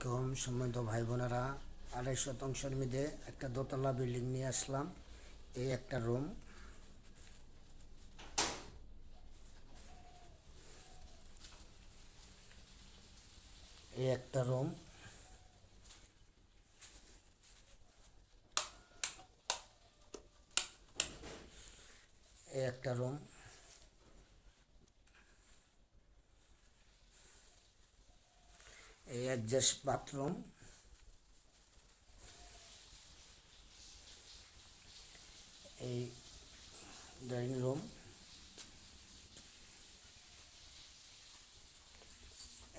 আলাইকুম। সম্মানিত ভাই বোনেরা আড়াই শতাংশের মধ্যে একটা দোতলা বিল্ডিং নিয়ে আসলাম। এই একটা রুম। এই একটা রুম। এই একটা রুম। এই অ্যাডজাস্ট বাথরুম এই ডাইনিং রুম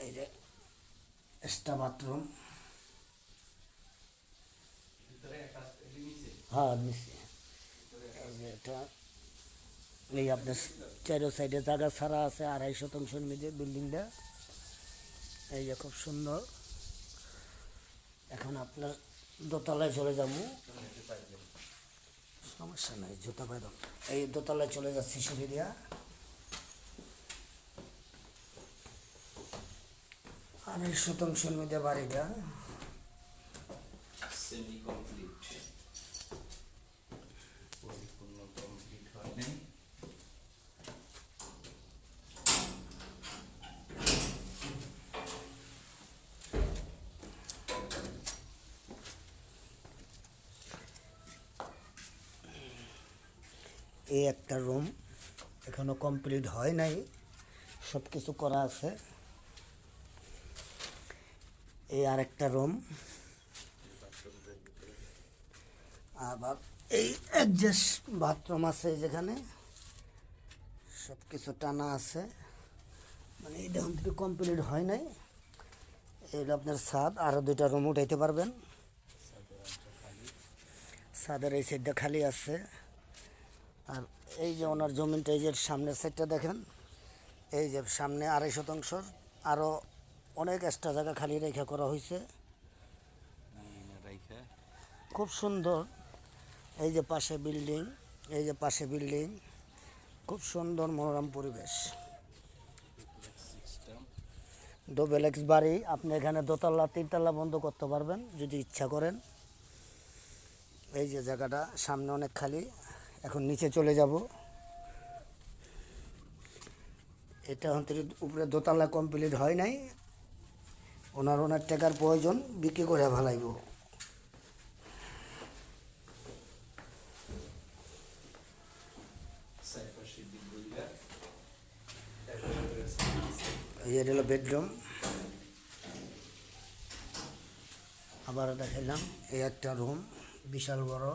এই যে এক্সট্রা বাথরুম হ্যাঁ নিচে। এই যে এটা এই আপনার চারো সাইডে জায়গা ছাড়া আছে আড়াই শতাংশের মধ্যে বিল্ডিংটা এই যে খুব সুন্দর। এখন আপনার দোতলায় চলে যাব। সমস্যা নাই, জুতা পাইলাম এই দোতলায় চলে যাচ্ছি সিঁড়ি দিয়া। আড়াই শতাংশের মধ্যে বাড়িটা। সেমি কমপ্লিট এই একটা রুম এখনও কমপ্লিট হয় নাই সব কিছু করা আছে। এই আরেকটা রুম আবার এই অ্যাডজাস্ট বাথরুম আছে যেখানে সব কিছু টানা আছে। মানে এটা কিন্তু কমপ্লিট হয় নাই। এইগুলো আপনার ছাদ আরও দুইটা রুম উঠাইতে পারবেন। ছাদের এই সাইডটা খালি আছে। আর এই যে ওনার জমিনটা, এই যে সামনের সাইডটা দেখেন, এই যে সামনে আড়াই শতাংশর আরও অনেক এক্সট্রা জায়গা খালি রেখা করা হয়েছে। খুব সুন্দর। এই যে পাশে বিল্ডিং এই যে পাশে বিল্ডিং খুব সুন্দর মনোরম পরিবেশ। সিস্টেম ডবল এক্স বাড়ি, আপনি এখানে দোতলা, তিনতলা বন্ধ করতে পারবেন, যদি ইচ্ছা করেন। এই যে জায়গাটা, সামনে অনেক খালি। এখন নিচে চলে যাব। এটা হচ্ছে উপরে দোতলা কমপ্লিট হয় নাই। ওনার ওনার টাকার প্রয়োজন, বিক্রি করে ভালাইব হলো বেডরুম আবার দেখাইলাম, এই একটা রুম বিশাল বড়।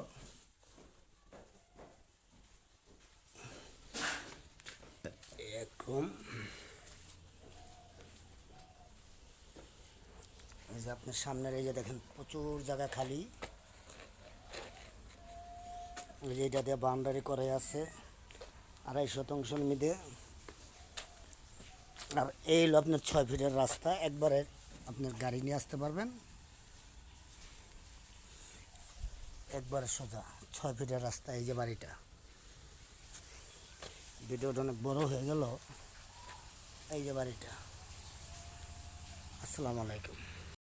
রুম এই যে আপনার সামনের, এই যে দেখেন, প্রচুর জায়গা খালি। এই যে এটা দিয়ে বাউন্ডারি করে আছে, আড়াই শতাংশের মধ্যে আর এই হলো আপনার ছয় ফিটের রাস্তা, একবারে আপনার গাড়ি নিয়ে আসতে পারবেন। একবারে সোজা, ছয় ফিটের রাস্তা, এই যে বাড়িটা। ভিডিওটা অনেক বড় হয়ে গেল। এই যে বাড়িটা। আসসালামু আলাইকুম।